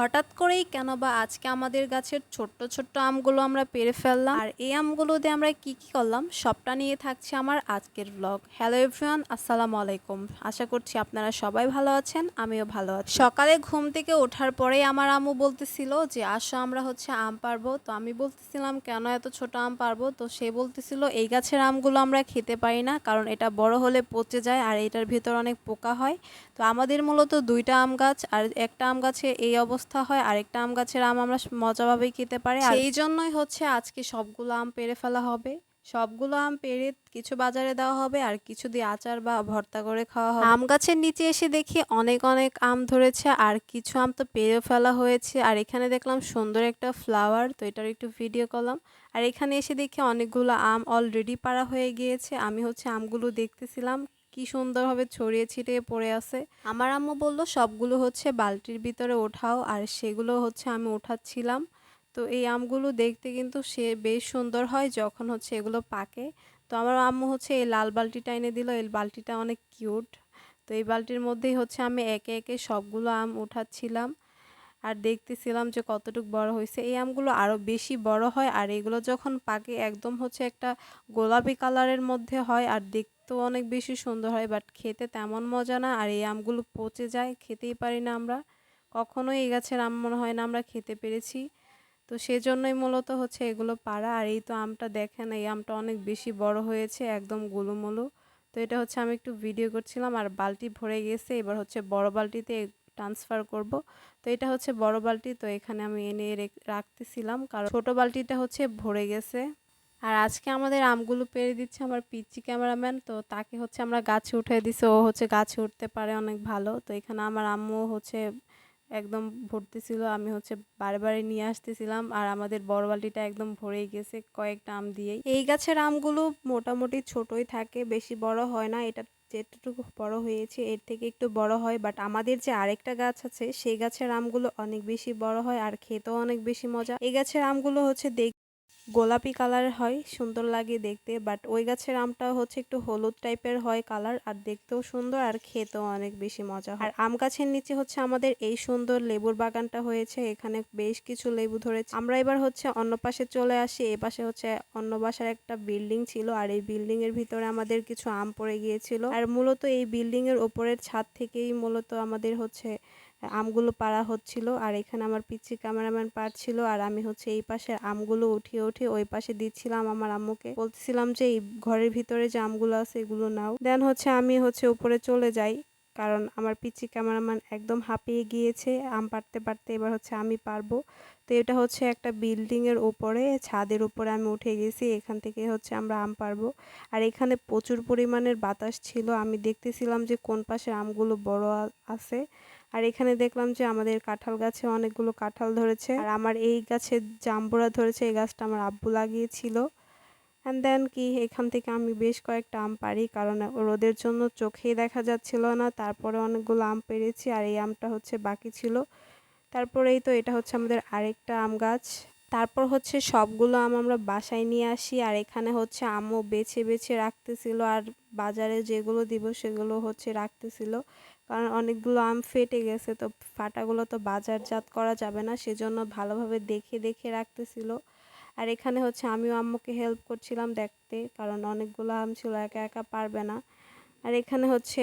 হঠাৎ করেই কেন বা আজকে আমাদের গাছের ছোট্ট ছোট্ট আমগুলো আমরা পেরে ফেললাম? আর এই আমগুলো দিয়ে আমরা কি কি করলাম? সবটা নিয়ে থাকছে আমার আজকের ব্লগ হ্যালো এভরিওয়ান আসসালামু আলাইকুম। আশা করছি আপনারা সবাই ভালো আছেন, আমিও ভালো আছি। সকালে ঘুম থেকে ওঠার পরেই আমার আম্মু বলতেছিল যে, আসো আমরা হচ্ছে আম পারব। তো আমি বলতেছিলাম, কেন এত ছোট আম পারব? তো সে বলতেছিল, এই গাছের আমগুলো আমরা খেতে পারি না, কারণ এটা বড় হলে পচে যায় আর এটার ভিতর অনেক পোকা হয়। তো আমাদের মূলত দুইটা আম গাছ, আর একটা আম গাছে এই অবস্থা হয় আরেকটা আম গাছের আম আমরা মজাভাবেই খেতে পারি। আর এই জন্যই হচ্ছে আজকে সবগুলো আম পেরে ফেলা হবে। সবগুলো আম পেরে কিছু বাজারে দেওয়া হবে আর কিছু দিয়ে আচার বা ভর্তা করে খাওয়া হবে। আম গাছের নিচে এসে দেখি অনেক অনেক আম ধরেছে আর কিছু আম তো পেরে ফেলা হয়েছে। আর এখানে দেখলাম সুন্দর একটা ফ্লাওয়ার তো এটার একটু ভিডিও করলাম। আর এখানে এসে দেখি অনেকগুলো আম অলরেডি পাড়া হয়ে গিয়েছে। আমি হচ্ছে আমগুলো দেখতেছিলাম। কি সুন্দরভাবে ছড়িয়ে ছিটিয়ে পড়ে আছে। আমার আম্মু বলল, সবগুলো হচ্ছে বালতির ভিতরে ওঠাও, আর সেগুলো হচ্ছে আমি ওঠাচ্ছিলাম। তো এই আমগুলো দেখতে কিন্তু সে বেশ সুন্দর হয় যখন হচ্ছে এগুলো পাকে। তো আমার আম্মু হচ্ছে এই লাল বালতিটা এনে দিল, এই বালতিটা অনেক কিউট। তো এই বালতির মধ্যেই হচ্ছে আমি একে একে সবগুলো আম উঠাচ্ছিলাম আর দেখতেছিলাম যে কতটুকু বড় হয়েছে। এই আমগুলো আরও বেশি বড় হয় আর এগুলো যখন পাকে, একদম হচ্ছে একটা গোলাপি কালারের মধ্যে হয় আর দেখতেও অনেক বেশি সুন্দর হয় বাট খেতে তেমন মজা না। আর এই আমগুলো পচে যায়, খেতেই পারি না আমরা। কখনোই এই গাছের আম মনে হয় না আমরা খেতে পেরেছি। তো সেজন্যই মূলত হচ্ছে এগুলো পাড়া। আর এই তো আমটা দেখেন, এই আমটা অনেক বেশি বড় হয়েছে, একদম গোলুমলু তো এটা হচ্ছে আমি একটু ভিডিও করছিলাম, আর বালতি ভরে গেছে। এবার হচ্ছে বড় বালতিতে ট্রান্সফার করব। তো এটা হচ্ছে বড় বালতি, তো এখানে আমি এনে রাখতেছিলাম। কারণ ছোট বালতিটা হচ্ছে ভরে গেছে। আর আজকে আমাদের আমগুলো পেরে দিচ্ছে আমার পিচ্ছি ক্যামেরাম্যান, তো তাকে হচ্ছে আমরা গাছে উঠে দিছি। ও হচ্ছে গাছে উঠতে পারে অনেক ভালো। তো এখানে আমার আম্মু হচ্ছে একদম ভর্তি ছিল, আমি হচ্ছে বারে বারে নিয়ে আসতেছিলাম। আর আমাদের বড় বালতিটা একদম ভরেই গেছে কয়েকটা আম দিয়েই। এই গাছের আমগুলো মোটামুটি ছোটই থাকে, বেশি বড় হয় না। এটা যেটুকু বড় হয়েছে, এর থেকে একটু বড় হয়। বাট আমাদের যে আরেকটা গাছ আছে, সেই গাছের আমগুলো অনেক বেশি বড় হয় আর খেতেও অনেক বেশি মজা। এই গাছের আমগুলো হচ্ছে দেখ গোলাপি কালার হয়, সুন্দর লাগে দেখতে বাট ওই গাছের আমটা হচ্ছে একটু হলুদ টাইপের হয় কালার, আর দেখতেও সুন্দর আর খেতেও অনেক বেশি মজা হয়। আর আম গাছের নিচে হচ্ছে আমাদের এই সুন্দর লেবুর বাগানটা হয়েছে, এখানে বেশ কিছু লেবু ধরেছে। আমরা এবার হচ্ছে অন্য পাশে চলে আসি, এ পাশে হচ্ছে অন্য বাসার একটা বিল্ডিং ছিল, আর এই বিল্ডিং এর ভিতরে আমাদের কিছু আম পড়ে গিয়েছিল। আর মূলত এই বিল্ডিং এর ওপরের ছাদ থেকেই মূলত আমাদের হচ্ছে আমগুলো পাড়া হচ্ছিল, আর এখানে আমার পিচ্ছি ক্যামেরাম্যান পারছিল আর আমি হচ্ছে এই পাশের আমগুলো উঠিয়ে উঠে ওই পাশে দিচ্ছিলাম আমার আম্মুকে। বলতেছিলাম যে, এই ঘরের ভিতরে যে আমগুলো আছে, এগুলো নাও। দেন হচ্ছে আমি হচ্ছে উপরে চলে যাই। কারণ আমার পিচ্ছি ক্যামেরাম্যান একদম হাঁপিয়ে গিয়েছে, আম পারতে পারতে এবার হচ্ছে আমি পারব। তো এটা হচ্ছে একটা বিল্ডিংয়ের ওপরে, ছাদের উপরে আমি উঠে গেছি, এখান থেকে হচ্ছে আমরা আম পারব আর এখানে প্রচুর পরিমাণের বাতাস ছিল, আমি দেখতেছিলাম যে কোন পাশে আমগুলো বড় আছে। আর এখানে দেখলাম যে আমাদের কাঁঠাল গাছে অনেকগুলো কাঁঠাল ধরেছে। আর আমার এই গাছে জাম্বুরা ধরেছে, এই গাছটা আমার আব্বু লাগিয়েছিল। অ্যান্ড দেন কি, এখান থেকে আমি বেশ কয়েকটা আম পারি কারণ রোদের জন্য চোখেই দেখা যাচ্ছিল না। তারপরে অনেকগুলো আম পেরেছি, আর এই আমটা হচ্ছে বাকি ছিল। তারপরেই তো, এটা হচ্ছে আমাদের আরেকটা আম গাছ। তারপর হচ্ছে সবগুলো আম আমরা বাসায় নিয়ে আসি, আর এখানে হচ্ছে আমও বেছে বেছে রাখতেছিল, আর বাজারে যেগুলো দিব সেগুলো হচ্ছে রাখতেছিল। কারণ অনেকগুলো আম ফেটে গেছে, তো ফাটাগুলো তো বাজারজাত করা যাবে না, সেজন্য ভালোভাবে দেখে দেখে রাখতেছিল। আর এখানে হচ্ছে আমিও আম্মুকে হেল্প করছিলাম দেখতে, কারণ অনেকগুলো আম ছিল, একা একা পারবে না। আর এখানে হচ্ছে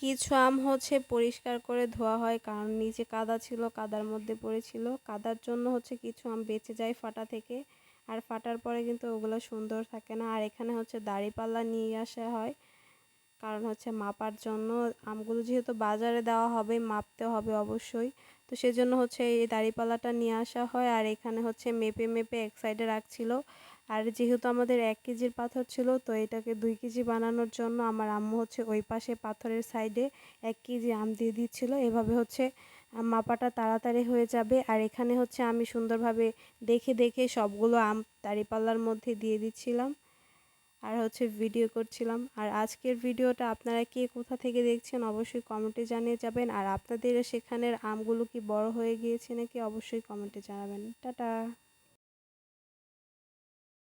কিছু আম হচ্ছে পরিষ্কার করে ধোয়া হয়, কারণ নিচে কাদা ছিল, কাদার মধ্যে পড়েছিল। কাদার জন্য হচ্ছে কিছু আম বেঁচে যায় ফাটা থেকে, আর ফাটার পরে কিন্তু ওগুলো সুন্দর থাকে না। আর এখানে হচ্ছে দাড়িপাল্লা নিয়ে আসা হয়, কারণ হচ্ছে মাপার জন্য। আমগুলো যেহেতু বাজারে দেওয়া হবে, মাপতে হবে অবশ্যই। তো সেজন্য হচ্ছে এই দাড়িপাল্লাটা নিয়ে আসা হয়। আর এখানে হচ্ছে মেপে মেপে এক সাইডে রাখছিল। আর যেহেতু আমাদের এক কেজির পাথর ছিল, তো এটাকে দুই কেজি বানানোর জন্য আমার আম্মু হচ্ছে ওই পাশে পাথরের সাইডে এক কেজি আম দিয়ে দিচ্ছিল। এভাবে হচ্ছে মাপাটা তাড়াতাড়ি হয়ে যাবে। আর এখানে হচ্ছে আমি সুন্দরভাবে দেখে দেখে সবগুলো আম দাড়িপাল্লার মধ্যে দিয়ে দিচ্ছিলাম। আর হচ্ছে ভিডিও করছিলাম। আর আজকের ভিডিওটা আপনারা কে কোথা থেকে দেখছেন অবশ্যই কমেন্টে জানিয়ে যাবেন। আর আপনাদের সেখানের আমগুলো কি বড় হয়ে গিয়েছে নাকি অবশ্যই কমেন্টে জানাবেন। টাটা!